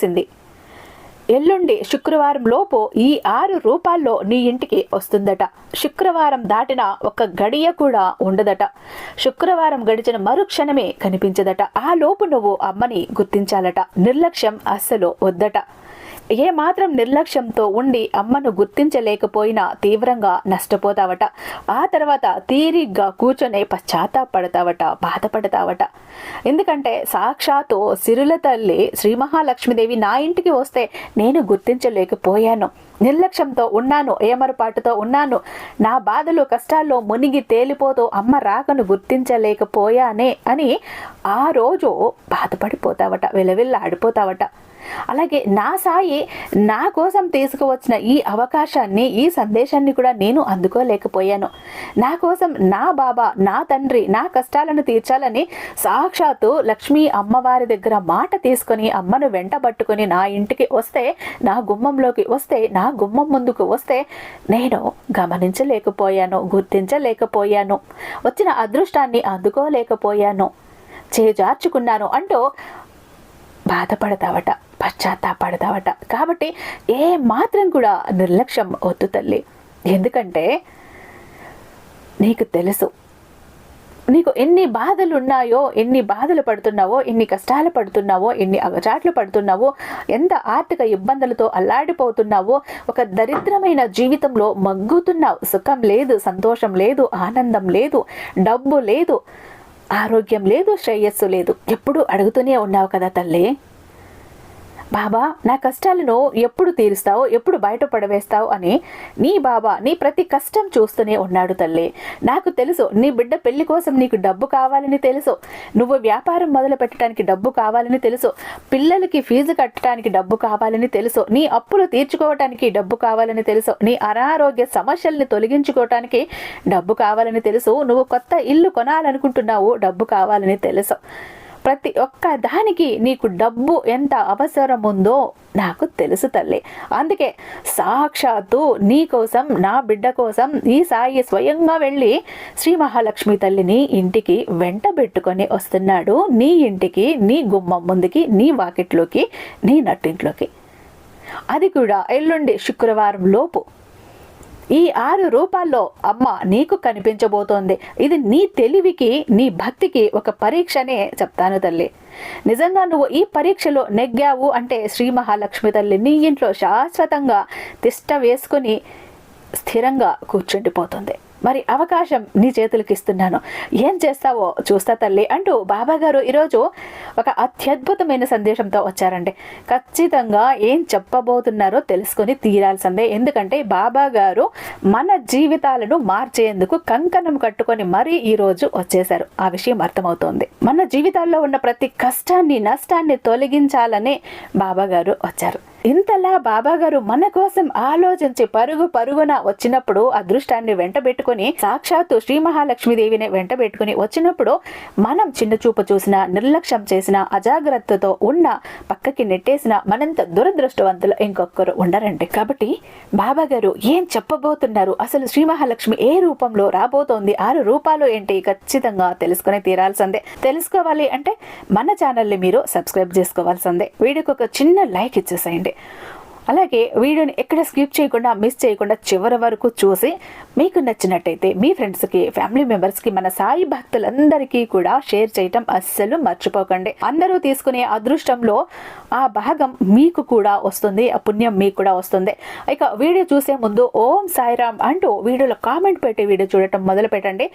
చేసింది. ఎల్లుండి శుక్రవారం లోపు ఈ ఆరు రూపాల్లో నీ ఇంటికి వస్తుందట. శుక్రవారం దాటిన ఒక గడియ కూడా ఉండదట. శుక్రవారం గడిచిన మరుక్షణమే కనిపించదట. ఆ లోపు నువ్వు అమ్మని గుర్తించాలట. నిర్లక్ష్యం అస్సలు వద్దట. ఏ మాత్రం నిర్లక్ష్యంతో ఉండి అమ్మను గుర్తించలేకపోయినా తీవ్రంగా నష్టపోతావట. ఆ తర్వాత తీరిగ్గా కూర్చొని పశ్చాత్తాపడతావట బాధపడతావట. ఎందుకంటే సాక్షాత్తు సిరుల తల్లి శ్రీ మహాలక్ష్మీదేవి నా ఇంటికి వస్తే నేను గుర్తించలేకపోయాను. నిర్లక్ష్యంతో ఉన్నాను ఏమరపాటుతో ఉన్నాను. నా బాధలు కష్టాల్లో మునిగి తేలిపోతూ అమ్మ రాకను గుర్తించలేకపోయానే అని ఆ రోజు బాధపడిపోతావట విలవిల్లాడిపోతావట. ఆడిపోతావట అలాగే నా సాయి నా కోసం తీసుకువచ్చిన ఈ అవకాశాన్ని ఈ సందేశాన్ని కూడా నేను అందుకోలేకపోయాను. నా కోసం నా బాబా నా తండ్రి నా కష్టాలను తీర్చాలని సాక్షాత్తు లక్ష్మీ అమ్మవారి దగ్గర మాట తీసుకొని అమ్మను వెంట పట్టుకొని నా ఇంటికి వస్తే నా గుమ్మంలోకి వస్తే నా గుమ్మం ముందుకు వస్తే నేను గమనించలేకపోయాను గుర్తించలేకపోయాను వచ్చిన అదృష్టాన్ని అందుకోలేకపోయాను చేజార్చుకున్నాను అంటూ బాధపడతావట. పశ్చాత్తాపడతావట కాబట్టి ఏ మాత్రం కూడా నిర్లక్ష్యం వద్దు తల్లి. ఎందుకంటే నీకు తెలుసు. నీకు ఎన్ని బాధలు ఉన్నాయో ఎన్ని బాధలు పడుతున్నావో ఎన్ని కష్టాలు పడుతున్నావో ఎన్ని అగచాట్లు పడుతున్నావో ఎంత ఆర్థిక ఇబ్బందులతో అల్లాడిపోతున్నావో ఒక దరిద్రమైన జీవితంలో మగ్గుతున్నావు. సుఖం లేదు సంతోషం లేదు ఆనందం లేదు డబ్బు లేదు ఆరోగ్యం లేదు శ్రేయస్సు లేదు. ఎప్పుడు అడుగుతూనే ఉన్నావు కదా తల్లి. బాబా నా కష్టాలను ఎప్పుడు తీరుస్తావు? ఎప్పుడు బయటపడవేస్తావు అని నీ బాబా నీ ప్రతి కష్టం చూస్తూనే ఉన్నాడు తల్లి. నాకు తెలుసు నీ బిడ్డ పెళ్ళి కోసం నీకు డబ్బు కావాలని తెలుసు. నువ్వు వ్యాపారం మొదలు పెట్టడానికి డబ్బు కావాలని తెలుసు. పిల్లలకి ఫీజు కట్టడానికి డబ్బు కావాలని తెలుసు. నీ అప్పులు తీర్చుకోవటానికి డబ్బు కావాలని తెలుసు. నీ అనారోగ్య సమస్యల్ని తొలగించుకోవటానికి డబ్బు కావాలని తెలుసు. నువ్వు కొత్త ఇల్లు కొనాలనుకుంటున్నావు డబ్బు కావాలని తెలుసు. ప్రతి ఒక్క దానికి నీకు డబ్బు ఎంత అవసరం ఉందో నాకు తెలుసు తల్లి. అందుకే సాక్షాత్తు నీ కోసం నా బిడ్డ కోసం ఈ సాయి స్వయంగా వెళ్ళి శ్రీ మహాలక్ష్మి తల్లిని ఇంటికి వెంట పెట్టుకొని వస్తున్నాడు. నీ ఇంటికి నీ గుమ్మం ముందుకి నీ వాకిట్లోకి నీ నట్టింట్లోకి. అది కూడా ఎల్లుండి శుక్రవారం లోపు. ఈ ఆరు రూపాల్లో అమ్మ నీకు కనిపించబోతోంది. ఇది నీ తెలివికి నీ భక్తికి ఒక పరీక్షనే చెప్తాను తల్లి. నిజంగా నువ్వు ఈ పరీక్షలో నెగ్గావు అంటే శ్రీ మహాలక్ష్మి తల్లి నీ ఇంట్లో శాశ్వతంగా తిష్ట వేసుకుని స్థిరంగా కూర్చుండిపోతుంది. మరి అవకాశం నీ చేతులకు ఇస్తున్నాను. ఏం చేస్తావో చూస్తా తల్లి అంటూ బాబా గారు ఈరోజు ఒక అత్యద్భుతమైన సందేశంతో వచ్చారండి. ఖచ్చితంగా ఏం చెప్పబోతున్నారో తెలుసుకొని తీరాల్సిందే. ఎందుకంటే బాబా గారు మన జీవితాలను మార్చేందుకు కంకణం కట్టుకొని మరీ ఈరోజు వచ్చేశారు. ఆ విషయం అర్థమవుతోంది. మన జీవితాల్లో ఉన్న ప్రతి కష్టాన్ని నష్టాన్ని తొలగించాలనే బాబా గారు వచ్చారు. ఇంతలా బాబాగారు మన కోసం ఆలోచించి పరుగు పరుగున వచ్చినప్పుడు అదృష్టాన్ని వెంటబెట్టుకుని సాక్షాత్తు శ్రీ మహాలక్ష్మీదేవిని వెంటబెట్టుకుని వచ్చినప్పుడు మనం చిన్న చూపు చూసిన నిర్లక్ష్యం చేసిన అజాగ్రత్తతో ఉన్న పక్కకి నెట్టేసిన మనంత దురదృష్టవంతులు ఇంకొకరు ఉండరండి. కాబట్టి బాబాగారు ఏం చెప్పబోతున్నారు? అసలు శ్రీ మహాలక్ష్మి ఏ రూపంలో రాబోతోంది? ఆరు రూపాలు ఏంటి? ఖచ్చితంగా తెలుసుకుని తీరాల్సిందే. తెలుసుకోవాలి అంటే మన ఛానల్ని మీరు సబ్స్క్రైబ్ చేసుకోవాల్సిందే. వీడియోకి ఒక చిన్న లైక్ ఇచ్చేసేయండి. అలాగే వీడియోని ఎక్కడ స్కిప్ చేయకుండా మిస్ చేయకుండా చివరి వరకు చూసి మీకు నచ్చినట్టయితే మీ ఫ్రెండ్స్కి ఫ్యామిలీ మెంబర్స్కి మన సాయి భక్తులందరికీ కూడా షేర్ చేయటం అస్సలు మర్చిపోకండి. అందరూ తీసుకునే అదృష్టంలో ఆ భాగం మీకు కూడా వస్తుంది ఆ పుణ్యం మీకు కూడా వస్తుంది. ఇక వీడియో చూసే ముందు ఓం సాయిరామ్ అంటూ వీడియోలో కామెంట్ పెట్టి వీడియో చూడటం మొదలు పెట్టండి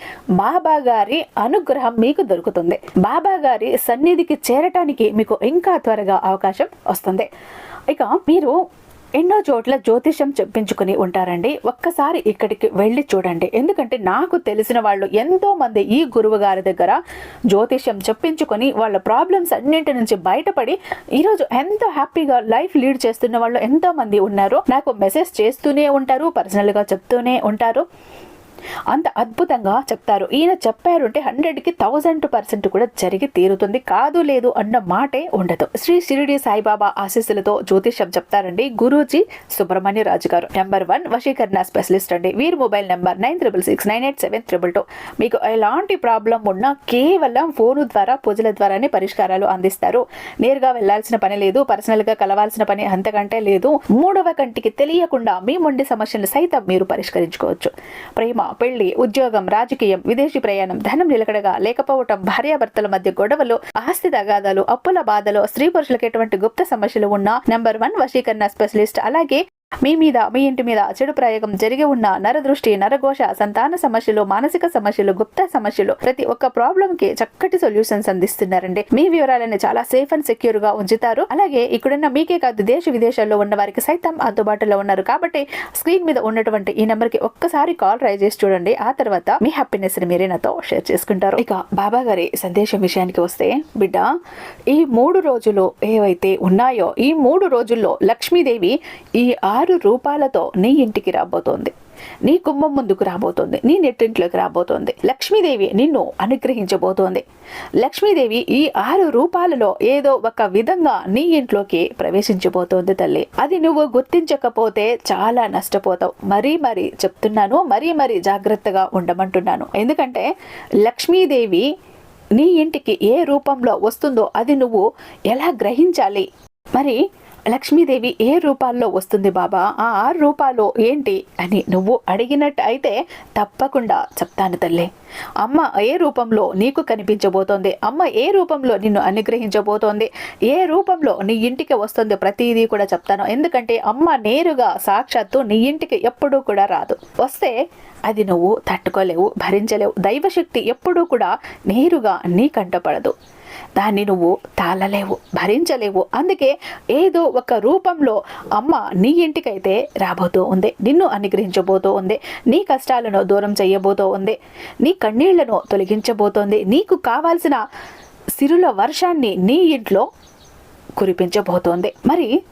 బాబా గారి అనుగ్రహం మీకు దొరుకుతుంది. బాబా గారి సన్నిధికి చేరటానికి మీకు ఇంకా త్వరగా అవకాశం వస్తుంది. ఇక మీరు ఎన్నో చోట్ల జ్యోతిషం చెప్పించుకుని ఉంటారండి. ఒక్కసారి ఇక్కడికి వెళ్ళి చూడండి. ఎందుకంటే నాకు తెలిసిన వాళ్ళు ఎంతో మంది ఈ గురువు గారి దగ్గర జ్యోతిషం చెప్పించుకొని వాళ్ళ ప్రాబ్లమ్స్ అన్నింటి నుంచి బయటపడి ఈరోజు ఎంతో హ్యాపీగా లైఫ్ లీడ్ చేస్తున్న వాళ్ళు ఎంతో మంది ఉన్నారు. నాకు మెసేజ్ చేస్తూనే ఉంటారు పర్సనల్గా చెప్తూనే ఉంటారు. అంత అద్భుతంగా చెప్తారు. ఈయన చెప్పారు అంటే హండ్రెడ్కి థౌజండ్ పర్సెంట్ కూడా జరిగి తీరుతుంది. కాదు లేదు అన్న మాటే ఉండదు. శ్రీ షిరిడి సాయిబాబా ఆశీస్సులతో జ్యోతిషం చెప్తారండి గురూజీ సుబ్రహ్మణ్య రాజు గారు. నెంబర్ వన్ వశీకరణ స్పెషలిస్ట్ అండి. వీరి mobile number nine triple six nine eight seven triple two మీకు ఎలాంటి ప్రాబ్లం ఉన్నా కేవలం ఫోను ద్వారా పూజల ద్వారానే పరిష్కారాలు అందిస్తారు. నేరుగా వెళ్ళాల్సిన పని లేదు పర్సనల్గా కలవాల్సిన పని అంతకంటే లేదు. మూడవ కంటికి తెలియకుండా మీ మొండి సమస్యలు సైతం మీరు పరిష్కరించుకోవచ్చు. ప్రేమ పెళ్ళి ఉద్యోగం రాజకీయం విదేశీ ప్రయాణం ధనం నిలకడగా లేకపోవటం భార్యాభర్తల మధ్య గొడవలు ఆస్తి తగాదాలు అప్పుల బాధలు స్త్రీ పురుషులకు ఎటువంటి గుప్త సమస్యలు ఉన్నా నంబర్ వన్ వశీకరణ స్పెషలిస్ట్. అలాగే మీ మీద మీ ఇంటి మీద చెడు ప్రయోగం జరిగి ఉన్న నరదృష్టి నరఘోష సంతాన సమస్యలు మానసిక సమస్యలు గుప్త సమస్యలు ప్రతి ఒక్క ప్రాబ్లం కి చక్కటి సొల్యూషన్స్ అందిస్తున్నారండి. మీ వివరాలను చాలా సేఫ్ అండ్ సెక్యూర్గా ఉంచుతారు. అలాగే ఇక్కడున్న మీకే కాదు దేశ విదేశాల్లో ఉన్న వారికి సైతం అందుబాటులో ఉన్నారు. కాబట్టి స్క్రీన్ మీద ఉన్నటువంటి ఈ నెంబర్కి ఒక్కసారి కాల్ ట్రై చేసి చూడండి. ఆ తర్వాత మీ హ్యాపీనెస్ని మీరే నాతో షేర్ చేసుకుంటారు. ఇక బాబా గారి సందేశం విషయానికి వస్తే బిడ్డ ఈ మూడు రోజులు ఏవైతే ఉన్నాయో ఈ మూడు రోజుల్లో లక్ష్మీదేవి ఈ ఆరు రూపాలతో నీ ఇంటికి రాబోతోంది. నీ కుంభం ముందుకు రాబోతోంది. నీ నెట్టింట్లోకి రాబోతోంది. లక్ష్మీదేవి నిన్ను అనుగ్రహించబోతోంది. లక్ష్మీదేవి ఈ ఆరు రూపాలలో ఏదో ఒక విధంగా నీ ఇంట్లోకి ప్రవేశించబోతోంది తల్లి. అది నువ్వు గుర్తించకపోతే చాలా నష్టపోతావు. మరీ మరీ చెప్తున్నాను మరీ మరీ జాగ్రత్తగా ఉండమంటున్నాను. ఎందుకంటే లక్ష్మీదేవి నీ ఇంటికి ఏ రూపంలో వస్తుందో అది నువ్వు ఎలా గ్రహించాలి? మరి లక్ష్మీదేవి ఏ రూపాల్లో వస్తుంది బాబా? ఆ ఆరు రూపాలు ఏంటి అని నువ్వు అడిగినట్టు అయితే తప్పకుండా చెప్తాను తల్లి. అమ్మ ఏ రూపంలో నీకు కనిపించబోతోంది? అమ్మ ఏ రూపంలో నిన్ను అనుగ్రహించబోతోంది? ఏ రూపంలో నీ ఇంటికి వస్తుంది? ప్రతిదీ కూడా చెప్తాను. ఎందుకంటే అమ్మ నేరుగా సాక్షాత్తు నీ ఇంటికి ఎప్పుడూ కూడా రాదు. వస్తే అది నువ్వు తట్టుకోలేవు భరించలేవు. దైవశక్తి ఎప్పుడూ కూడా నేరుగా నీ కంటపడదు దాన్ని నువ్వు తాళలేవు భరించలేవు. అందుకే ఏదో ఒక రూపంలో అమ్మ నీ ఇంటికైతే రాబోతూ ఉంది. నిన్ను అనుగ్రహించబోతూ ఉంది. నీ కష్టాలను దూరం చేయబోతూ ఉంది. నీ కన్నీళ్ళను తొలగించబోతోంది. నీకు కావాల్సిన సిరుల వర్షాన్ని నీ ఇంట్లో కురిపించబోతోంది. మరి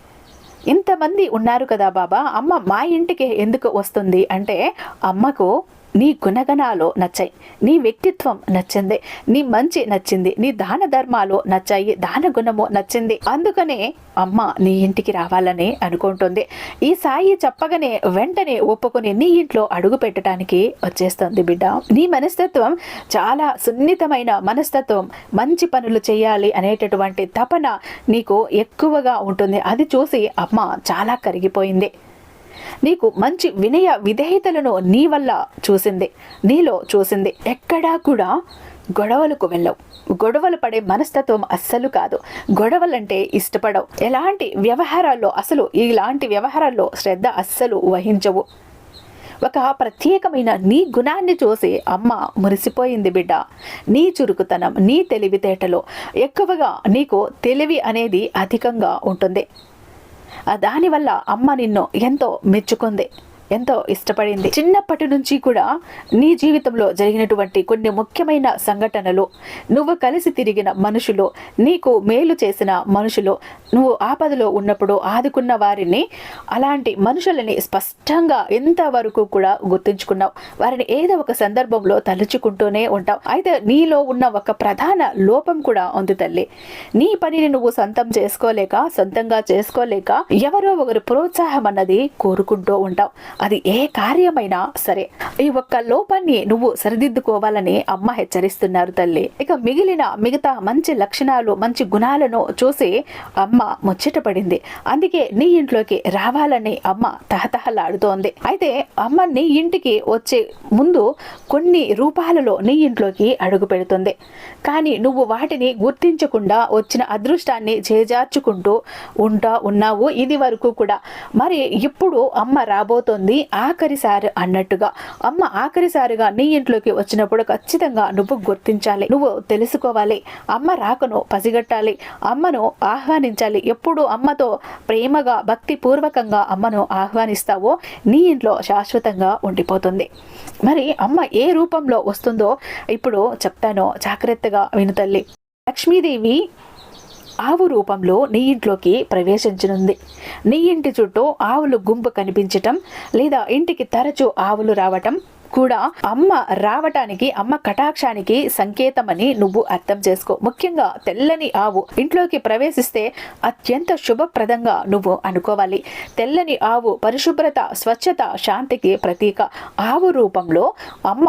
ఇంతమంది ఉన్నారు కదా బాబా అమ్మ మా ఇంటికి ఎందుకు వస్తుంది? అంటే అమ్మకు నీ గుణగణాలు నచ్చాయి. నీ వ్యక్తిత్వం నచ్చింది. నీ మంచి నచ్చింది. నీ దాన ధర్మాలు నచ్చాయి. దాన గుణము నచ్చింది. అందుకనే అమ్మ నీ ఇంటికి రావాలని అనుకుంటుంది. ఈ సాయి చెప్పగానే వెంటనే ఒప్పుకొని నీ ఇంట్లో అడుగు పెట్టడానికి వచ్చేస్తుంది బిడ్డ. నీ మనస్తత్వం చాలా సున్నితమైన మనస్తత్వం. మంచి పనులు చేయాలి అనేటటువంటి తపన నీకు ఎక్కువగా ఉంటుంది. అది చూసి అమ్మ చాలా కరిగిపోయింది. నీకు మంచి వినయ విధేయతలను నీ వల్ల చూసింది. నీలో చూసింది ఎక్కడా కూడా గొడవలకు వెళ్ళవు. గొడవలు పడే మనస్తత్వం అస్సలు కాదు. గొడవలంటే ఇష్టపడవు. ఎలాంటి వ్యవహారాల్లో అసలు ఇలాంటి వ్యవహారాల్లో శ్రద్ధ అస్సలు వహించవు. ఒక ప్రత్యేకమైన నీ గుణాన్ని చూసి అమ్మ మురిసిపోయింది బిడ్డ. నీ చురుకుతనం నీ తెలివితేటలో ఎక్కువగా నీకు తెలివి అనేది అధికంగా ఉంటుంది. దానివల్ల అమ్మ నిన్ను ఎంతో మెచ్చుకుంది. ఎంతో ఇష్టపడింది. చిన్నప్పటి నుంచి కూడా నీ జీవితంలో జరిగినటువంటి కొన్ని ముఖ్యమైన సంఘటనలు నువ్వు కలిసి తిరిగిన మనుషులు నీకు మేలు చేసిన మనుషులు నువ్వు ఆపదలో ఉన్నప్పుడు ఆదుకున్న వారిని అలాంటి మనుషులని స్పష్టంగా ఎంతవరకు కూడా గుర్తుంచుకున్నావు? వారిని ఏదో ఒక సందర్భంలో తలుచుకుంటూనే ఉంటావు. అయితే నీలో ఉన్న ఒక ప్రధాన లోపం కూడా ఉంది తల్లి. నీ పనిని నువ్వు సొంతం చేసుకోలేక సొంతంగా చేసుకోలేక ఎవరో ఒకరు ప్రోత్సాహం అన్నది కోరుకుంటూ ఉంటావు. అది ఏ కార్యమైనా సరే ఈ ఒక్క లోపాన్ని నువ్వు సరిదిద్దుకోవాలని అమ్మ హెచ్చరిస్తున్నారు తల్లి. ఇక మిగిలిన మిగతా మంచి లక్షణాలు మంచి గుణాలను చూసి అమ్మ ముచ్చటపడింది అందుకే నీ ఇంట్లోకి రావాలని అమ్మ తహతహలాడుతోంది. అయితే అమ్మ నీ ఇంటికి వచ్చే ముందు కొన్ని రూపాలలో నీ ఇంట్లోకి అడుగు పెడుతుంది. కానీ నువ్వు వాటిని గుర్తించకుండా వచ్చిన అదృష్టాన్ని చేజార్చుకుంటూ ఉంటా ఉన్నావు ఇది వరకు కూడా. మరి ఇప్పుడు అమ్మ రాబోతోంది. రాబోతోంది ఆఖరిసారి అన్నట్టుగా. అమ్మ ఆఖరిసారిగా నీ ఇంట్లోకి వచ్చినప్పుడు ఖచ్చితంగా నువ్వు గుర్తించాలి నువ్వు తెలుసుకోవాలి. అమ్మ రాకను పసిగట్టాలి అమ్మను ఆహ్వానించాలి. ఎప్పుడు అమ్మతో ప్రేమగా భక్తి పూర్వకంగా అమ్మను ఆహ్వానిస్తావో నీ ఇంట్లో శాశ్వతంగా ఉండిపోతుంది. మరి అమ్మ ఏ రూపంలో వస్తుందో ఇప్పుడు చెప్తానో. జాగ్రత్తగా వినుతల్లి లక్ష్మీదేవి ఆవు రూపంలో నీ ఇంట్లోకి ప్రవేశించనుంది. నీ ఇంటి చుట్టూ ఆవులు గుంపు కనిపించటం లేదా ఇంటికి తరచూ ఆవులు రావటం కూడా అమ్మ రావటానికి అమ్మ కటాక్షానికి సంకేతమని నువ్వు అర్థం చేసుకో. ముఖ్యంగా తెల్లని ఆవు ఇంట్లోకి ప్రవేశిస్తే అత్యంత శుభప్రదంగా నువ్వు అనుకోవాలి. తెల్లని ఆవు పరిశుభ్రత స్వచ్ఛత శాంతికి ప్రతీక. ఆవు రూపంలో అమ్మ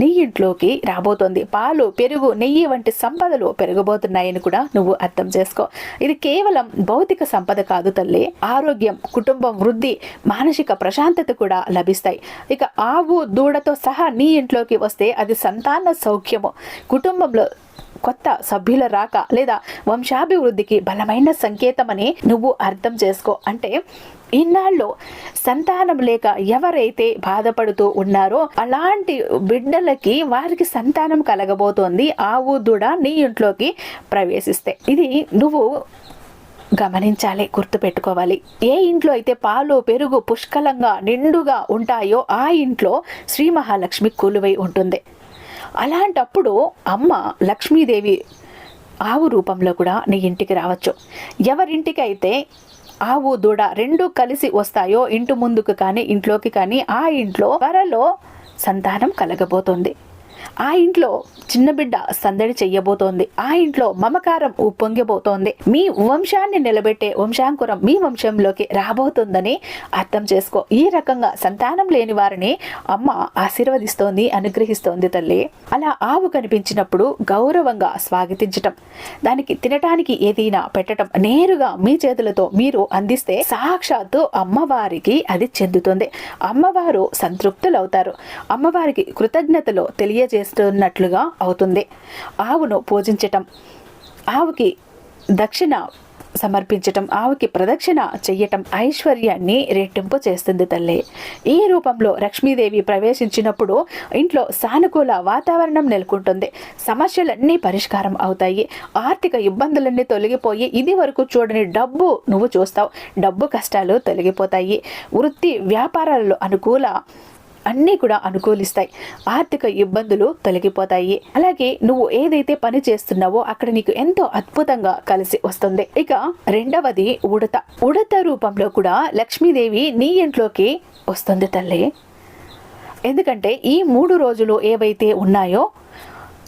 నీ ఇంట్లోకి రాబోతోంది. పాలు పెరుగు నెయ్యి వంటి సంపదలు పెరగబోతున్నాయని కూడా నువ్వు అర్థం చేసుకో. ఇది కేవలం భౌతిక సంపద కాదు తల్లి. ఆరోగ్యం కుటుంబం వృద్ధి మానసిక ప్రశాంతత కూడా లభిస్తాయి. ఇక ఆవు దూడ తో సహా నీ ఇంట్లోకి వస్తే అది సంతాన సౌఖ్యము. కుటుంబంలో కొత్త సభ్యుల రాక లేదా వంశాభివృద్ధికి బలమైన సంకేతమని నువ్వు అర్థం చేసుకో. అంటే ఇన్నాళ్ళు సంతానం లేక ఎవరైతే బాధపడుతూ ఉన్నారో అలాంటి బిడ్డలకి వారికి సంతానం కలగబోతోంది. ఆవు దూడ నీ ఇంట్లోకి ప్రవేశిస్తే. ఇది నువ్వు గమనించాలి గుర్తుపెట్టుకోవాలి. ఏ ఇంట్లో అయితే పాలు పెరుగు పుష్కలంగా నిండుగా ఉంటాయో ఆ ఇంట్లో శ్రీ మహాలక్ష్మి కొలువై ఉంటుంది. అలాంటప్పుడు అమ్మ లక్ష్మీదేవి ఆవు రూపంలో కూడా నీ ఇంటికి రావచ్చు. ఎవరింటికైతే ఆవు దూడ రెండు కలిసి వస్తాయో ఇంటి ముందుకు కానీ ఇంట్లోకి కానీ ఆ ఇంట్లో త్వరలో సంతానం కలగబోతుంది. ఆ ఇంట్లో చిన్న బిడ్డ సందడి చెయ్యబోతోంది ఆ ఇంట్లో మమకారం ఉప్పొంగిపోతోంది. మీ వంశాన్ని నిలబెట్టే వంశాంకురం మీ వంశంలోకి రాబోతుందని అర్థం చేసుకో. ఈ రకంగా సంతానం లేని వారిని అమ్మ ఆశీర్వదిస్తోంది అనుగ్రహిస్తోంది తల్లి. అలా ఆవు కనిపించినప్పుడు గౌరవంగా స్వాగతించటం దానికి తినటానికి ఏదైనా పెట్టడం నేరుగా మీ చేతులతో మీరు అందిస్తే సాక్షాత్తు అమ్మవారికి అది చెందుతుంది. అమ్మవారు సంతృప్తులవుతారు. అమ్మవారికి కృతజ్ఞతలు తెలియజే చేస్తున్నట్లుగా అవుతుంది. ఆవును పూజించటం ఆవుకి దక్షిణ సమర్పించటం ఆవుకి ప్రదక్షిణ చెయ్యటం ఐశ్వర్యాన్ని రెట్టింపు చేస్తుంది తల్లి. ఈ రూపంలో లక్ష్మీదేవి ప్రవేశించినప్పుడు ఇంట్లో సానుకూల వాతావరణం నెలకొంటుంది. సమస్యలన్నీ పరిష్కారం అవుతాయి. ఆర్థిక ఇబ్బందులన్నీ తొలగిపోయి ఇది వరకు చూడని డబ్బు నువ్వు చూస్తావు. డబ్బు కష్టాలు తొలగిపోతాయి. వృత్తి వ్యాపారాలలో అనుకూల అన్నీ కూడా అనుకూలిస్తాయి. ఆర్థిక ఇబ్బందులు తొలగిపోతాయి. అలాగే నువ్వు ఏదైతే పని చేస్తున్నావో అక్కడ నీకు ఎంతో అద్భుతంగా కలిసి వస్తుంది. ఇక రెండవది ఉడత. ఉడత రూపంలో కూడా లక్ష్మీదేవి నీ ఇంట్లోకి వస్తుంది తల్లి. ఎందుకంటే ఈ మూడు రోజులు ఏవైతే ఉన్నాయో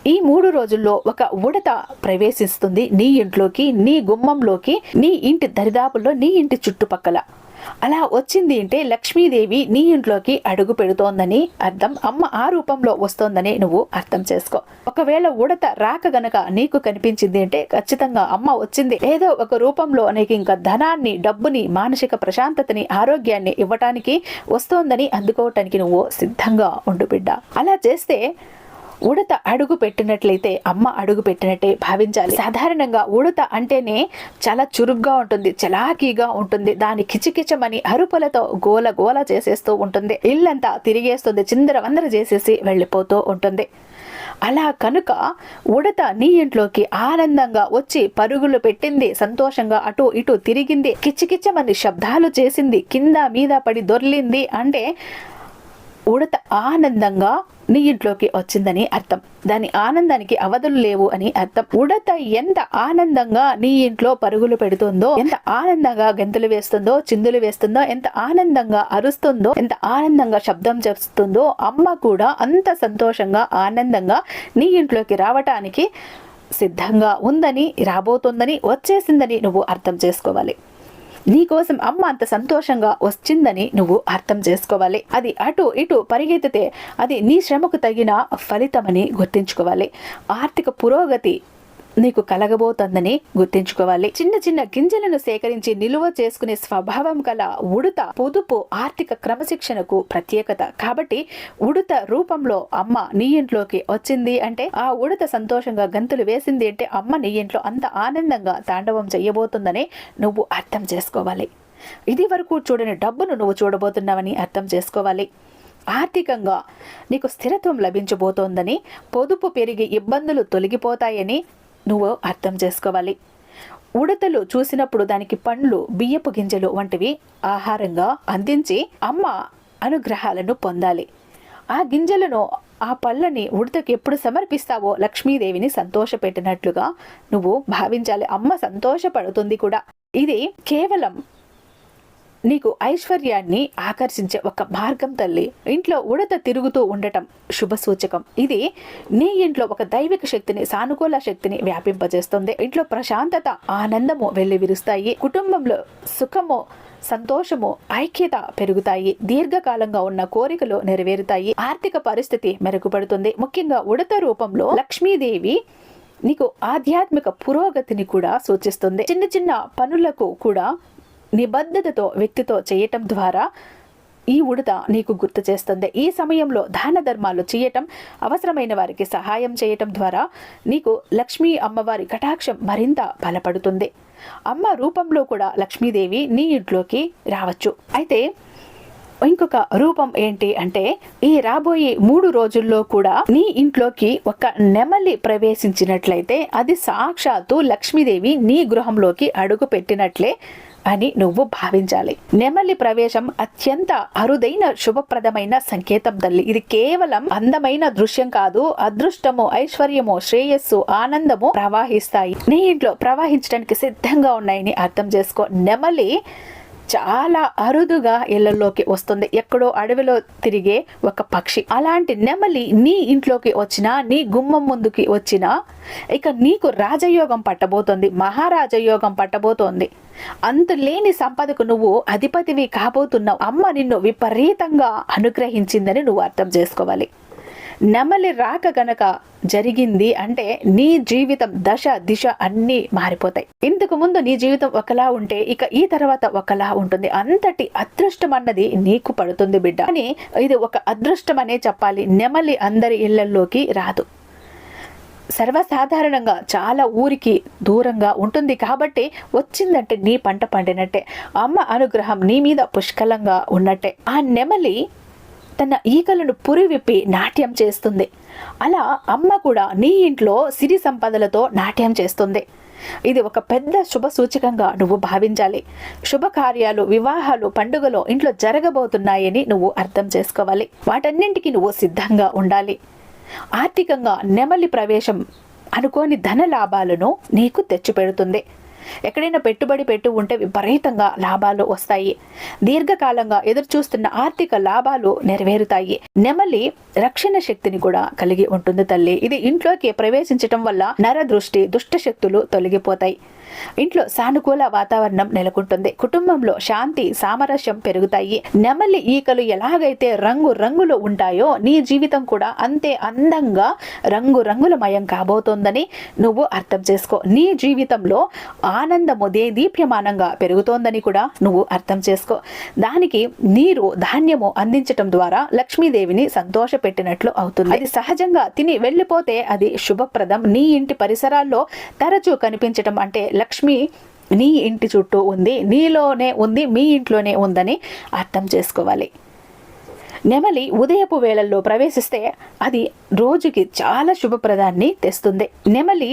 ఈ మూడు రోజుల్లో ఒక ఉడత ప్రవేశిస్తుంది నీ ఇంట్లోకి నీ గుమ్మంలోకి నీ ఇంటి దరిదాపుల్లో నీ ఇంటి చుట్టుపక్కల. అలా వచ్చింది అంటే లక్ష్మీదేవి నీ ఇంట్లోకి అడుగు పెడుతోందని అర్థం. అమ్మ ఆ రూపంలో వస్తోందని నువ్వు అర్థం చేసుకో. ఒకవేళ ఉడత రాక గనక నీకు కనిపించింది అంటే ఖచ్చితంగా అమ్మ వచ్చింది. ఏదో ఒక రూపంలో నీకు ఇంకా ధనాన్ని డబ్బుని మానసిక ప్రశాంతతని ఆరోగ్యాన్ని ఇవ్వటానికి వస్తోందని అందుకోవటానికి నువ్వు సిద్ధంగా ఉండు బిడ్డ. అలా చేస్తే ఉడత అడుగు పెట్టినట్లయితే అమ్మ అడుగు పెట్టినట్టే భావించాలి. సాధారణంగా ఉడత అంటేనే చాలా చురుగ్గా ఉంటుంది చలాకీగా ఉంటుంది. దాని కిచకిచమని అరుపులతో గోల గోల చేసేస్తూ ఉంటుంది. ఇల్లంతా తిరిగేస్తుంది చిందర వందర చేసేసి వెళ్ళిపోతూ ఉంటుంది. అలా కనుక ఉడత నీ ఇంట్లోకి ఆనందంగా వచ్చి పరుగులు పెట్టింది సంతోషంగా అటు ఇటు తిరిగింది కిచకిచమని శబ్దాలు చేసింది కింద మీద పడి దొర్లింది అంటే ఉడత ఆనందంగా నీ ఇంట్లోకి వచ్చిందని అర్థం. దాని ఆనందానికి అవధులు లేవు అని అర్థం. ఉడత ఎంత ఆనందంగా నీ ఇంట్లో పరుగులు పెడుతుందో ఎంత ఆనందంగా గెంతులు వేస్తుందో చిందులు వేస్తుందో ఎంత ఆనందంగా అరుస్తుందో ఎంత ఆనందంగా శబ్దం చేస్తుందో అమ్మ కూడా అంత సంతోషంగా ఆనందంగా నీ ఇంట్లోకి రావటానికి సిద్ధంగా ఉందని రాబోతుందని వచ్చేసిందని నువ్వు అర్థం చేసుకోవాలి. నీకోసం అమ్మ అంత సంతోషంగా వచ్చిందని నువ్వు అర్థం చేసుకోవాలి. అది అటు ఇటు పరిగెత్తితే అది నీ శ్రమకు తగిన ఫలితమని గుర్తించుకోవాలి. ఆర్థిక పురోగతి నీకు కలగబోతోందని గుర్తించుకోవాలి. చిన్న చిన్న గింజలను సేకరించి నిలువ చేసుకునే స్వభావం గల ఉడత పొదుపు ఆర్థిక క్రమశిక్షణకు ప్రత్యేకత. కాబట్టి ఉడుత రూపంలో అమ్మ నీ ఇంట్లోకి వచ్చింది అంటే ఆ ఉడత సంతోషంగా గంతులు వేసింది అంటే అమ్మ నీ ఇంట్లో అంత ఆనందంగా తాండవం చేయబోతుందని నువ్వు అర్థం చేసుకోవాలి. ఇది వరకు చూడని డబ్బును నువ్వు చూడబోతున్నావని అర్థం చేసుకోవాలి. ఆర్థికంగా నీకు స్థిరత్వం లభించబోతోందని పొదుపు పెరిగి ఇబ్బందులు తొలగిపోతాయని నువ్వు అర్థం చేసుకోవాలి. ఉడతలు చూసినప్పుడు దానికి పండ్లు బియ్యపు గింజలు వంటివి ఆహారంగా అందించి అమ్మ అనుగ్రహాలను పొందాలి. ఆ గింజలను ఆ పళ్ళని ఉడతకి ఎప్పుడు సమర్పిస్తావో లక్ష్మీదేవిని సంతోషపెట్టినట్లుగా నువ్వు భావించాలి. అమ్మ సంతోషపడుతుంది కూడా. ఇది కేవలం నీకు ఐశ్వర్యాన్ని ఆకర్షించే ఒక మార్గం తల్లి. ఇంట్లో ఉడత తిరుగుతూ ఉండటం శుభ సూచకం. ఇది నీ ఇంట్లో ఒక దైవిక శక్తిని సానుకూల శక్తిని వ్యాపింపజేస్తుంది. ఇంట్లో ప్రశాంతత ఆనందము వెల్లివిరుస్తాయి. కుటుంబంలో సుఖము సంతోషము ఐక్యత పెరుగుతాయి. దీర్ఘకాలంగా ఉన్న కోరికలు నెరవేరుతాయి. ఆర్థిక పరిస్థితి మెరుగుపడుతుంది. ముఖ్యంగా ఉడత రూపంలో లక్ష్మీదేవి నీకు ఆధ్యాత్మిక పురోగతిని కూడా సూచిస్తుంది. చిన్న చిన్న పనులకు కూడా నిబద్ధతతో వ్యక్తితో చేయటం ద్వారా ఈ ఉడత నీకు గుర్తు చేస్తుంది. ఈ సమయంలో దాన ధర్మాలు చేయటం అవసరమైన వారికి సహాయం చేయటం ద్వారా నీకు లక్ష్మీ అమ్మవారి కటాక్షం మరింత బలపడుతుంది. అమ్మ రూపంలో కూడా లక్ష్మీదేవి నీ ఇంట్లోకి రావచ్చు. అయితే ఇంకొక రూపం ఏంటి అంటే ఈ రాబోయే మూడు రోజుల్లో కూడా నీ ఇంట్లోకి ఒక నెమలి ప్రవేశించినట్లయితే అది సాక్షాత్తు లక్ష్మీదేవి నీ గృహంలోకి అడుగు పెట్టినట్లే అని నువ్వు భావించాలి. నెమలి ప్రవేశం అత్యంత అరుదైన శుభప్రదమైన సంకేతం తల్లి. ఇది కేవలం అందమైన దృశ్యం కాదు అదృష్టము ఐశ్వర్యము శ్రేయస్సు ఆనందము ప్రవాహిస్తాయి. నీ ఇంట్లో ప్రవహించడానికి సిద్ధంగా ఉన్నాయని అర్థం చేసుకో. నెమలి చాలా అరుదుగా ఇళ్ళలోకి వస్తుంది. ఎక్కడో అడవిలో తిరిగే ఒక పక్షి. అలాంటి నెమలి నీ ఇంట్లోకి వచ్చినా నీ గుమ్మం ముందుకి వచ్చినా ఇక నీకు రాజయోగం పట్టబోతోంది. మహారాజయోగం పట్టబోతోంది. అంతు లేని సంపదకు నువ్వు అధిపతివి కాబోతున్నావు. అమ్మ నిన్ను విపరీతంగా అనుగ్రహించిందని నువ్వు అర్థం చేసుకోవాలి. నెమలి రాక గనక జరిగింది అంటే నీ జీవితం దశ దిశ అన్నీ మారిపోతాయి. ఇంతకు ముందు నీ జీవితం ఒకలా ఉంటే ఇక ఈ తర్వాత ఒకలా ఉంటుంది. అంతటి అదృష్టం అన్నది నీకు పడుతుంది బిడ్డ. అని ఇది ఒక అదృష్టం అనే చెప్పాలి. నెమలి అందరి ఇళ్ళలోకి రాదు. సర్వసాధారణంగా చాలా ఊరికి దూరంగా ఉంటుంది. కాబట్టి వచ్చిందంటే నీ పంట పండినట్టే. అమ్మ అనుగ్రహం నీ మీద పుష్కలంగా ఉన్నట్టే. ఆ నెమలి తన ఈకలను పురివిప్పి నాట్యం చేస్తుంది. అలా అమ్మ కూడా నీ ఇంట్లో సిరి సంపదలతో నాట్యం చేస్తుంది. ఇది ఒక పెద్ద శుభ సూచకంగా నువ్వు భావించాలి. శుభకార్యాలు వివాహాలు పండుగలు ఇంట్లో జరగబోతున్నాయని నువ్వు అర్థం చేసుకోవాలి. వాటన్నింటికి నువ్వు సిద్ధంగా ఉండాలి. ఆర్థికంగా నెమలి ప్రవేశం అనుకోని ధన లాభాలను నీకు తెచ్చిపెడుతుంది. ఎక్కడైనా పెట్టుబడి పెట్టి ఉంటే విపరీతంగా లాభాలు వస్తాయి. దీర్ఘకాలంగా ఎదురు చూస్తున్న ఆర్థిక లాభాలు నెరవేరుతాయి. నెమలి రక్షణ శక్తిని కూడా కలిగి ఉంటుంది తల్లి. ఇది ఇంట్లోకి ప్రవేశించటం వల్ల నర దృష్టి దుష్ట శక్తులు తొలగిపోతాయి. ఇంట్లో సానుకూల వాతావరణం నెలకొంటుంది. కుటుంబంలో శాంతి సామరస్యం పెరుగుతాయి. నెమలి ఈకలు ఎలాగైతే రంగు రంగులు ఉంటాయో నీ జీవితం కూడా అంతే అందంగా రంగు రంగులమయం కాబోతోందని నువ్వు అర్థం చేసుకో. నీ జీవితంలో ఆనందము దీప్యమానంగా పెరుగుతోందని కూడా నువ్వు అర్థం చేసుకో. దానికి నీరు ధాన్యము అందించటం ద్వారా లక్ష్మీదేవిని సంతోష పెట్టినట్లు అవుతుంది. అది సహజంగా తిని వెళ్ళిపోతే అది శుభప్రదం. నీ ఇంటి పరిసరాల్లో తరచూ కనిపించటం అంటే లక్ష్మి నీ ఇంటి చుట్టూ ఉంది నీలోనే ఉంది మీ ఇంట్లోనే ఉందని అర్థం చేసుకోవాలి. నెమలి ఉదయపు వేళల్లో ప్రవేశిస్తే అది రోజుకి చాలా శుభప్రదాన్ని తెస్తుంది. నెమలి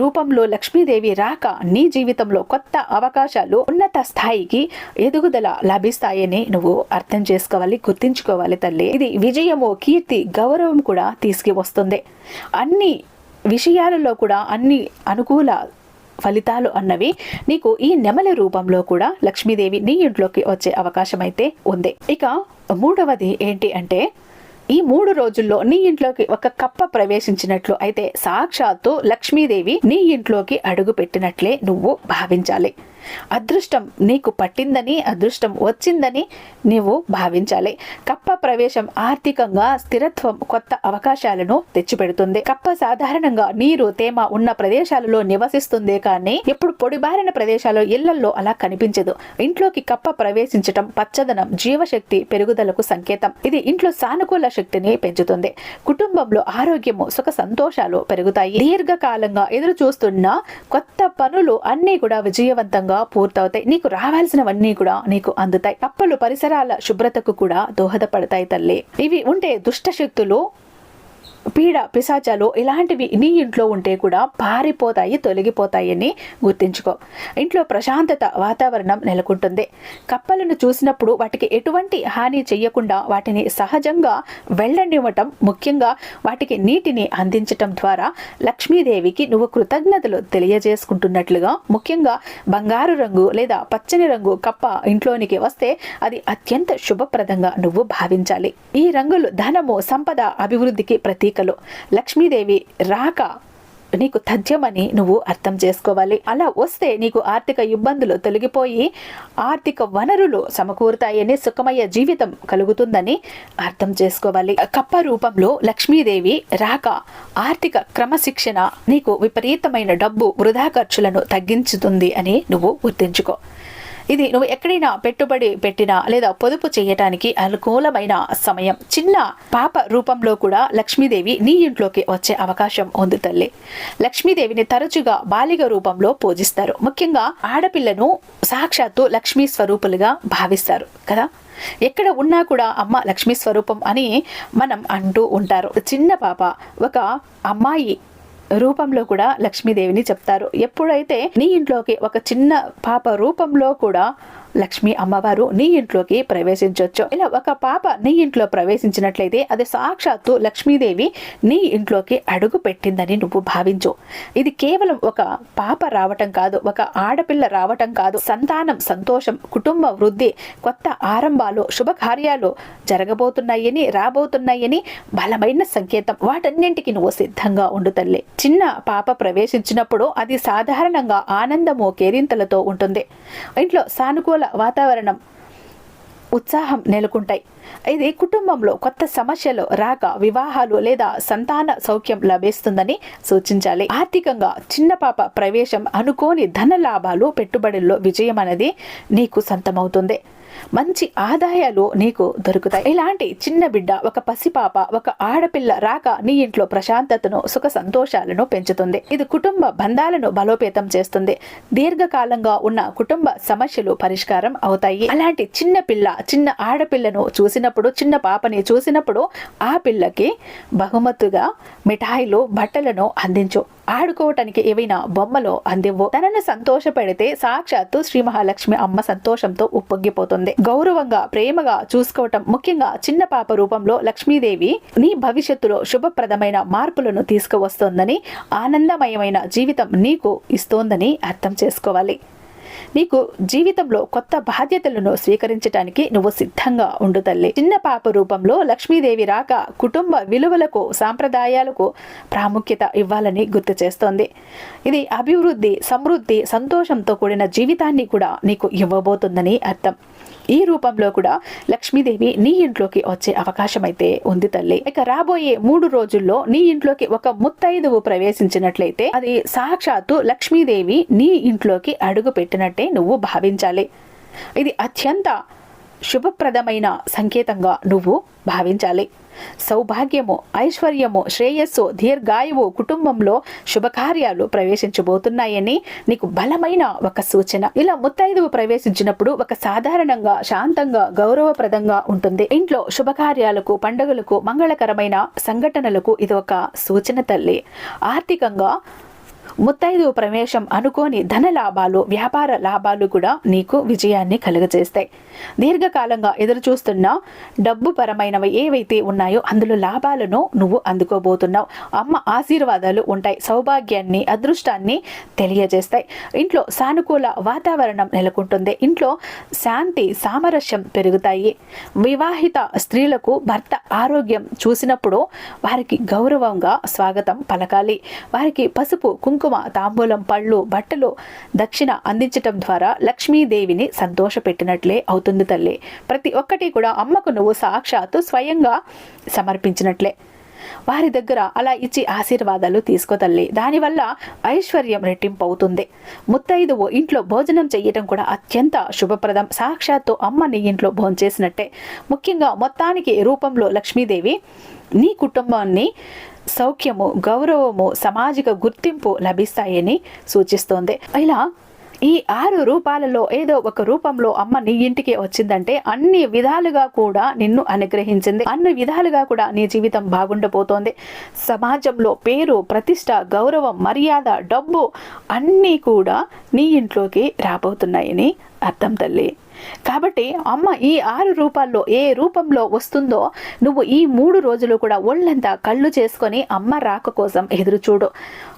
రూపంలో లక్ష్మీదేవి రాక నీ జీవితంలో కొత్త అవకాశాలు ఉన్నత స్థాయికి ఎదుగుదల లభిస్తాయని నువ్వు అర్థం చేసుకోవాలి గుర్తించుకోవాలి తల్లి. ఇది విజయము కీర్తి గౌరవం కూడా తీసుకువస్తుంది. అన్ని విషయాలలో కూడా అన్ని అనుకూల ఫలితాలు అన్నవి నీకు ఈ నెమలి రూపంలో కూడా లక్ష్మీదేవి నీ ఇంట్లోకి వచ్చే అవకాశం అయితే ఉంది. ఇక మూడవది ఏంటి అంటే ఈ మూడు రోజుల్లో నీ ఇంట్లోకి ఒక కప్ప ప్రవేశించినట్లు అయితే సాక్షాత్తు లక్ష్మీదేవి నీ ఇంట్లోకి అడుగు పెట్టినట్లే నువ్వు భావించాలి. అదృష్టం నీకు పట్టిందని అదృష్టం వచ్చిందని నీవు భావించాలి. కప్ప ప్రవేశం ఆర్థికంగా స్థిరత్వం కొత్త అవకాశాలను తెచ్చిపెడుతుంది. కప్ప సాధారణంగా నీరు తేమ ఉన్న ప్రదేశాలలో నివసిస్తుంది కానీ ఎప్పుడు పొడిబారిన ప్రదేశాల్లో ఇళ్ళలో అలా కనిపించదు. ఇంట్లోకి కప్ప ప్రవేశించటం పచ్చదనం జీవశక్తి పెరుగుదలకు సంకేతం. ఇది ఇంట్లో సానుకూల శక్తిని పెంచుతుంది. కుటుంబంలో ఆరోగ్యము సుఖ సంతోషాలు పెరుగుతాయి. దీర్ఘకాలంగా ఎదురు చూస్తున్న కొత్త పనులు అన్ని కూడా విజయవంతంగా సజావుగా పూర్తవుతాయి. నీకు రావాల్సినవన్నీ కూడా నీకు అందుతాయి. కప్పలు పరిసరాల శుభ్రతకు కూడా దోహదపడతాయి తల్లి. ఇవి ఉంటే దుష్ట శక్తులు పీడ పిశాచాలు ఇలాంటివి నీ ఇంట్లో ఉంటే కూడా పారిపోతాయి తొలగిపోతాయని గుర్తించుకో. ఇంట్లో ప్రశాంతత వాతావరణం నెలకొంటుంది. కప్పలను చూసినప్పుడు వాటికి ఎటువంటి హాని చేయకుండా వాటిని సహజంగా వెళ్ళనివ్వటం ముఖ్యంగా వాటికి నీటిని అందించటం ద్వారా లక్ష్మీదేవికి నువ్వు కృతజ్ఞతలు తెలియజేసుకుంటున్నట్లుగా ముఖ్యంగా బంగారు రంగు లేదా పచ్చని రంగు కప్ప ఇంట్లోనికి వస్తే అది అత్యంత శుభప్రదంగా నువ్వు భావించాలి. ఈ రంగులు ధనము సంపద అభివృద్ధికి ప్రతీకలు లక్ష్మీదేవి రాక నీకు తథ్యమని నువ్వు అర్థం చేసుకోవాలి. అలా వస్తే నీకు ఆర్థిక ఇబ్బందులు తొలగిపోయి ఆర్థిక వనరులు సమకూరుతాయని సుఖమయ్య జీవితం కలుగుతుందని అర్థం చేసుకోవాలి. కప్ప రూపంలో లక్ష్మీదేవి రాక ఆర్థిక క్రమశిక్షణ నీకు విపరీతమైన డబ్బు వృధా ఖర్చులను తగ్గించుతుంది అని నువ్వు గుర్తించుకో. ఇది నువ్వు ఎక్కడైనా పెట్టుబడి పెట్టినా లేదా పొదుపు చేయటానికి అనుకూలమైన సమయం. చిన్న పాప రూపంలో కూడా లక్ష్మీదేవి నీ ఇంట్లోకి వచ్చే అవకాశం ఉంది తల్లి. లక్ష్మీదేవిని తరచుగా బాలిక రూపంలో పూజిస్తారు. ముఖ్యంగా ఆడపిల్లను సాక్షాత్తు లక్ష్మీ స్వరూపులుగా భావిస్తారు కదా. ఎక్కడ ఉన్నా కూడా అమ్మ లక్ష్మీ స్వరూపం అని మనం అంటూ ఉంటారు. చిన్న పాప ఒక అమ్మాయి రూపంలో కూడా లక్ష్మీదేవిని చెప్తారు. ఎప్పుడైతే నీ ఇంట్లోకి ఒక చిన్న పాప రూపంలో కూడా లక్ష్మీ అమ్మవారు నీ ఇంట్లోకి ప్రవేశించవచ్చు ఇలా ఒక పాప నీ ఇంట్లో ప్రవేశించినట్లయితే అది సాక్షాత్తు లక్ష్మీదేవి నీ ఇంట్లోకి అడుగు పెట్టిందని నువ్వు భావించు. ఇది కేవలం ఒక పాప రావటం కాదు ఒక ఆడపిల్ల రావటం కాదు. సంతానం సంతోషం కుటుంబ వృద్ధి కొత్త ఆరంభాలు శుభకార్యాలు జరగబోతున్నాయని రాబోతున్నాయని బలమైన సంకేతం. వాటన్నింటికి నువ్వు సిద్ధంగా ఉండు తల్లి. చిన్న పాప ప్రవేశించినప్పుడు అది సాధారణంగా ఆనందము కేరింతలతో ఉంటుంది. ఇంట్లో సానుకూల వాతావరణం ఉత్సాహం నెలకొంటాయి. ఇది కుటుంబంలో కొత్త సమస్యలు రాక వివాహాలు లేదా సంతాన సౌఖ్యం లభిస్తుందని సూచించాలి. ఆర్థికంగా చిన్న పాప ప్రవేశం అనుకోని ధన లాభాలు పెట్టుబడుల్లో విజయం అనేది నీకు సొంతమవుతుంది. మంచి ఆదాయాలు నీకు దొరుకుతాయి. ఇలాంటి చిన్న బిడ్డ ఒక పసిపాప ఒక ఆడపిల్ల రాక నీ ఇంట్లో ప్రశాంతతను సుఖ సంతోషాలను పెంచుతుంది. ఇది కుటుంబ బంధాలను బలోపేతం చేస్తుంది. దీర్ఘకాలంగా ఉన్న కుటుంబ సమస్యలు పరిష్కారం అవుతాయి. అలాంటి చిన్న పిల్ల చిన్న ఆడపిల్లను చూసినప్పుడు చిన్న పాపని చూసినప్పుడు ఆ పిల్లకి బహుమతుగా మిఠాయిలు బట్టలను అందించు. ఆడుకోవటానికి ఏవైనా బొమ్మలు అందివ్వు. తనను సంతోషపెడితే సాక్షాత్తు శ్రీ మహాలక్ష్మి అమ్మ సంతోషంతో ఉప్పొంగిపోతుంది. గౌరవంగా ప్రేమగా చూసుకోవటం ముఖ్యంగా చిన్న పాప రూపంలో లక్ష్మీదేవి నీ భవిష్యత్తులో శుభప్రదమైన మార్పులను తీసుకువస్తోందని ఆనందమయమైన జీవితం నీకు ఇస్తోందని అర్థం చేసుకోవాలి. నీకు జీవితంలో కొత్త బాధ్యతలను స్వీకరించడానికి నువ్వు సిద్ధంగా ఉండు తల్లి. చిన్న పాప రూపంలో లక్ష్మీదేవి రాక కుటుంబ విలువలకు సాంప్రదాయాలకు ప్రాముఖ్యత ఇవ్వాలని గుర్తు చేస్తోంది. ఇది అభివృద్ధి సమృద్ధి సంతోషంతో కూడిన జీవితాన్ని కూడా నీకు ఇవ్వబోతుందని అర్థం. ఈ రూపంలో కూడా లక్ష్మీదేవి నీ ఇంట్లోకి వచ్చే అవకాశం అయితే ఉంది తల్లి. ఇక రాబోయే మూడు రోజుల్లో నీ ఇంట్లోకి ఒక ముత్తైదువు ప్రవేశించినట్లయితే అది సాక్షాత్తు లక్ష్మీదేవి నీ ఇంట్లోకి అడుగు పెట్టినట్టే నువ్వు భావించాలి. ఇది అత్యంత శుభప్రదమైన సంకేతంగా నువ్వు భావించాలి. సౌభాగ్యము ఐశ్వర్యము శ్రేయస్సు దీర్ఘాయువు కుటుంబంలో శుభకార్యాలు ప్రవేశించబోతున్నాయని నీకు బలమైన ఒక సూచన. ఇలా ముత్తైదువు ప్రవేశించినప్పుడు ఒక సాధారణంగా శాంతంగా గౌరవప్రదంగా ఉంటుంది. ఇంట్లో శుభకార్యాలకు పండుగలకు మంగళకరమైన సంఘటనలకు ఇది ఒక సూచన తల్లి. ఆర్థికంగా ముత్తైదు ప్రవేశం అనుకోని ధన లాభాలు వ్యాపార లాభాలు కూడా నీకు విజయాన్ని కలుగజేస్తాయి. దీర్ఘకాలంగా ఎదురు చూస్తున్న డబ్బు పరమైనవి ఏవైతే ఉన్నాయో అందులో లాభాలను నువ్వు అందుకోబోతున్నావు. అమ్మ ఆశీర్వాదాలు ఉంటాయి సౌభాగ్యాన్ని అదృష్టాన్ని తెలియజేస్తాయి. ఇంట్లో సానుకూల వాతావరణం నెలకొంటుంది. ఇంట్లో శాంతి సామరస్యం పెరుగుతాయి. వివాహిత స్త్రీలకు భర్త ఆరోగ్యం చూసినప్పుడు వారికి గౌరవంగా స్వాగతం పలకాలి. వారికి పసుపు కుంకుమ తాంబూలం పళ్ళు బట్టలు దక్షిణ అందించటం ద్వారా లక్ష్మీదేవిని సంతోషపెట్టినట్లే అవుతుంది తల్లి. ప్రతి ఒక్కటి కూడా అమ్మకు నువ్వు సాక్షాత్తు స్వయంగా సమర్పించినట్లే. వారి దగ్గర అలా ఇచ్చి ఆశీర్వాదాలు తీసుకో తల్లి. దానివల్ల ఐశ్వర్యం రెట్టింపు అవుతుంది ముత్తైదువు ఇంట్లో భోజనం చేయటం కూడా అత్యంత శుభప్రదం. సాక్షాత్తు అమ్మ నీ ఇంట్లో భోంచేసినట్టే. ముఖ్యంగా మొత్తానికి రూపంలో లక్ష్మీదేవి నీ కుటుంబాన్ని సౌఖ్యము గౌరవము సామాజిక గుర్తింపు లభిస్తాయని సూచిస్తోంది. ఇలా ఈ ఆరు రూపాలలో ఏదో ఒక రూపంలో అమ్మ నీ ఇంటికి వచ్చిందంటే అన్ని విధాలుగా కూడా నిన్ను అనుగ్రహించింది. అన్ని విధాలుగా కూడా నీ జీవితం బాగుండబోతోంది. సమాజంలో పేరు ప్రతిష్ట గౌరవం మర్యాద డబ్బు అన్నీ కూడా నీ ఇంట్లోకి రాబోతున్నాయని అర్థం తల్లి. కాబట్టి అమ్మ ఈ ఆరు రూపాల్లో ఏ రూపంలో వస్తుందో నువ్వు ఈ మూడు రోజులు కూడా ఒళ్ళంతా కళ్ళు చేసుకొని అమ్మ రాక కోసం ఎదురు చూడు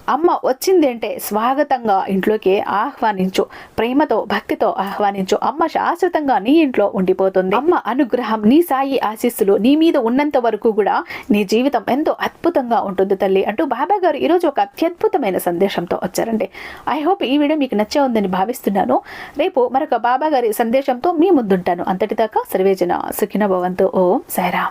అమ్మ వచ్చిందంటే స్వాగతంగా ఇంట్లోకి ఆహ్వానించు ప్రేమతో భక్తితో ఆహ్వానించు. అమ్మ శాశ్వతంగా నీ ఇంట్లో ఉండిపోతుంది. అమ్మ అనుగ్రహం నీ సాయి ఆశీస్సులు నీ మీద ఉన్నంత వరకు కూడా నీ జీవితం ఎంతో అద్భుతంగా ఉంటుంది తల్లి అంటూ బాబా గారు ఈరోజు ఒక అత్యద్భుతమైన సందేశంతో వచ్చారండి. ఐ హోప్ ఈ వీడియో మీకు నచ్చే ఉందని భావిస్తున్నాను. రేపు మరొక బాబా గారి సందేశంతో మీ ముందుంటాను. అంతటిదాకా సర్వేజన సుఖిన భవంతు. ఓం సాయిరామ్.